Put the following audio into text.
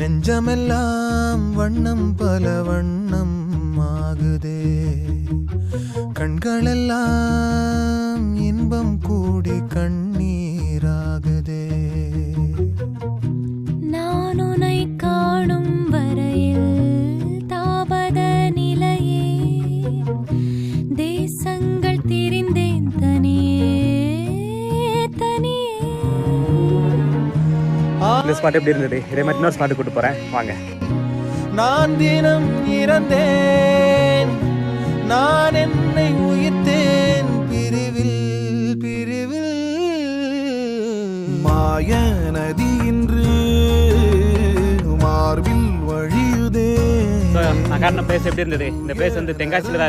நெஞ்சமெல்லாம் வண்ணம் பல வண்ணம் ஆகுதே. கண்களெல்லாம் இன்பம் இந்த ஸ்பாட் எப்படி இருந்தது? இதே மாதிரி இன்னொரு ஸ்பாட்டு கூட்டு போகிறேன் வாங்க. நான் தினம் இறந்தேன். நான் என்னை உயிர்த்தேன். பிரிவில் பிரிவில். மாய நதி இன்று மார்பில் வழியுதே நான் காட்டின பிளேஸ் எப்படி இருந்தது? இந்த பிளேஸ் வந்து தென்காசியில் தான் இருக்கு.